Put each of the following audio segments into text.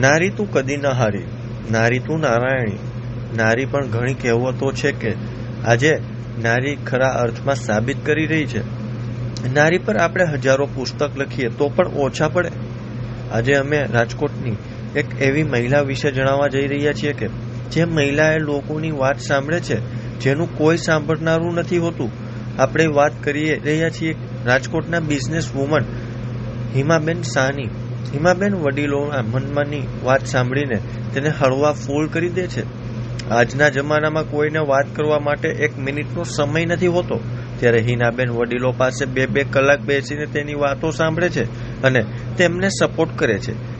નારી તું કદી ન હારી. નારી તું નારાયણી. નારી પણ ઘણી કહેવતો છે કે આજે નારી ખરા અર્થમાં સાબિત કરી રહી છે. નારી પર આપણે હજારો પુસ્તક લખીએ તો પણ ઓછા પડે. આજે અમે રાજકોટની એક એવી મહિલા વિશે જણાવવા જઈ રહ્યા છીએ કે જે મહિલાએ લોકોની વાત સાંભળે છે, જેનું કોઈ સાંભળનારું નથી હોતું. આપણે વાત કરી રહ્યા છીએ રાજકોટના બિઝનેસ વુમન હિમાબેન શાહની હિમાબેન વડીલોના મનમાંની વાત સાંભળીને તેને હળવા ફૂલ કરી દે છે. આજના જમાનામાં કોઈને વાત કરવા માટે એક મિનિટનો સમય નથી હોતો, ત્યારે હિનાબેન વડીલો પાસે બે બે કલાક બેસીને તેની વાતો સાંભળે છે અને તેમને સપોર્ટ કરે છે.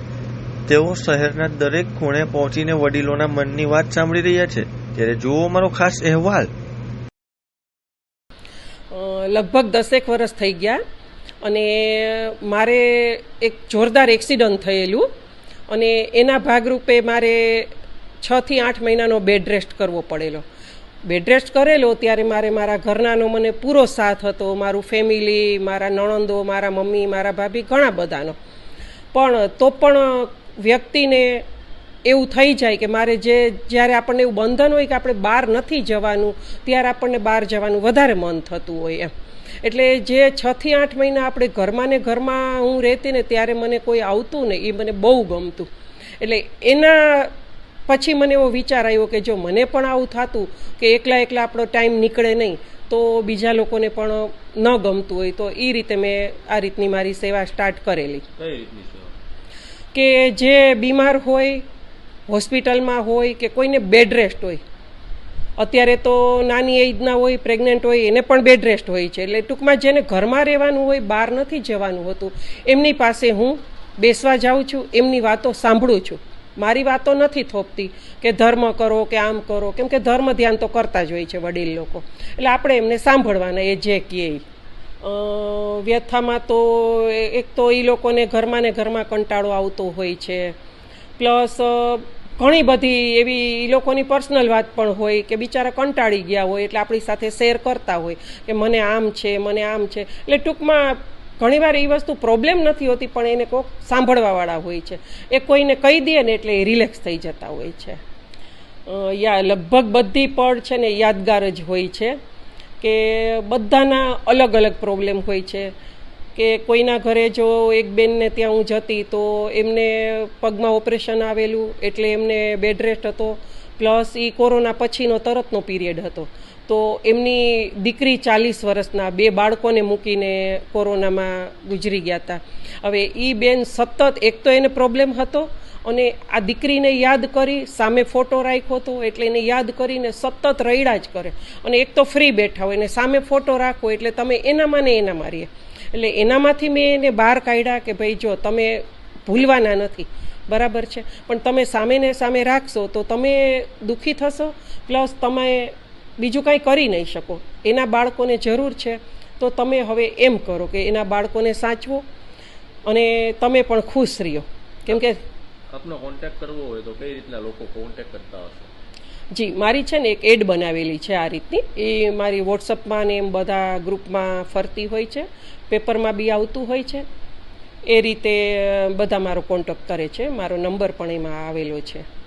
તેઓ શહેરના દરેક ખૂણે પહોંચીને વડીલોના મનની વાત સાંભળી રહ્યા છે. ત્યારે જુઓ મારો ખાસ અહેવાલ. લગભગ દસેક વર્ષ થઈ ગયા. અને મારે એક જોરદાર એક્સિડન્ટ થયેલું અને એના ભાગરૂપે મારે છ થી આઠ મહિનાનો બેડ રેસ્ટ કરવો પડેલો. બેડ રેસ્ટ કરેલો ત્યારે મારે મારા ઘરનાનો મને પૂરો સાથ હતો, મારું ફેમિલી, મારા નણંદો, મારા મમ્મી, મારા ભાભી, ઘણા બધાનો. પણ તો પણ વ્યક્તિને એવું થઈ જાય કે મારે જે જ્યારે આપણને એવું બંધન હોય કે આપણે બહાર નથી જવાનું ત્યારે આપણને બહાર જવાનું વધારે મન થતું હોય એમ. એટલે જે છથી આઠ મહિના આપણે ઘરમાં ને ઘરમાં હું રહેતી ને ત્યારે મને કોઈ આવતું ને એ મને બહુ ગમતું. એટલે એના પછી મને એવો વિચાર આવ્યો કે જો મને પણ આવું થતું કે એકલા એકલા આપણો ટાઈમ નીકળે નહીં તો બીજા લોકોને પણ ન ગમતું હોય તો એ રીતે મેં આ રીતની મારી સેવા સ્ટાર્ટ કરેલી. કે જે બીમાર હોય હોસ્પિટલમાં હોય કે કોઈને બેડ રેસ્ટ હોય. અત્યારે તો નાની એજના હોય, પ્રેગ્નન્ટ હોય, એને પણ બેડ રેસ્ટ હોય છે. એટલે ટૂંકમાં જેને ઘરમાં રહેવાનું હોય, બહાર નથી જવાનું હોતું. એમની પાસે હું બેસવા જાઉં છું, એમની વાતો સાંભળું છું. મારી વાતો નથી થોપતી કે ધર્મ કરો, કે આમ કરો. કેમ કે ધર્મ ધ્યાન તો કરતા જ હોય છે વડીલ લોકો. એટલે આપણે એમને સાંભળવાના, એ જે કહે વ્યથામાં તો એક તો એ લોકોને ઘરમાં ને ઘરમાં કંટાળો આવતો હોય છે. પ્લસ ઘણી બધી એવી એ લોકોની પર્સનલ વાત પણ હોય કે બિચારા કંટાળી ગયા હોય એટલે આપણી સાથે શેર કરતા હોય કે મને આમ છે, મને આમ છે. એટલે ટૂંકમાં ઘણીવાર એ વસ્તુ પ્રોબ્લેમ નથી હોતી, પણ એને કોઈક સાંભળવાવાળા હોય છે. એ કોઈને કહી દે ને એટલે એ રિલેક્સ થઈ જતા હોય છે. યા લગભગ બધી પળ છે ને યાદગાર જ હોય છે કે બધાના અલગ અલગ પ્રોબ્લેમ હોય છે. કે કોઈના ઘરે જો એક બેનને ત્યાં હું જતી તો એમને પગમાં ઓપરેશન આવેલું, એટલે એમને બેડ રેસ્ટ હતો. પ્લસ એ કોરોના પછીનો તરતનો પીરિયડ હતો. તો એમની દીકરી ચાલીસ વર્ષના બે બાળકોને મૂકીને કોરોનામાં ગુજરી ગયા હતા હવે એ બેન સતત, એક તો એને પ્રોબ્લેમ હતો અને આ દીકરીને યાદ કરી, સામે ફોટો રાખ્યો હતો, એટલે એને યાદ કરીને સતત રૈડા જ કરે. અને એક તો ફ્રી બેઠા હોય, અને સામે ફોટો રાખો, એટલે તમે એનામાં ને એનામાં રહીએ. એટલે એનામાંથી મેં એને બહાર કાઢ્યા કે ભાઈ જો તમે ભૂલવાના નથી. બરાબર છે? પણ તમે સામે ને સામે રાખશો તો તમે દુઃખી થશો, પ્લસ તમે બીજું કાંઈ કરી નહીં શકો. એના બાળકોને જરૂર છે. તો તમે હવે એમ કરો કે એના બાળકોને સાચવો અને તમે પણ ખુશ રહ્યો. કેમ કે આપનો કોન્ટેક્ટ કરવો હોય તો કઈ રીતના લોકો કોન્ટેક્ટ કરતા હશે? જી, મારી છે ને એક એડ બનાવેલી છે આ રીતની. એ મારી વોટ્સઅપમાં ને એમ બધા ગ્રુપમાં ફરતી હોય છે. પેપરમાં બી આવતું હોય છે. એ રીતે બધા મારો કોન્ટેક્ટ કરે છે. મારો નંબર પણ એમાં આવેલો છે.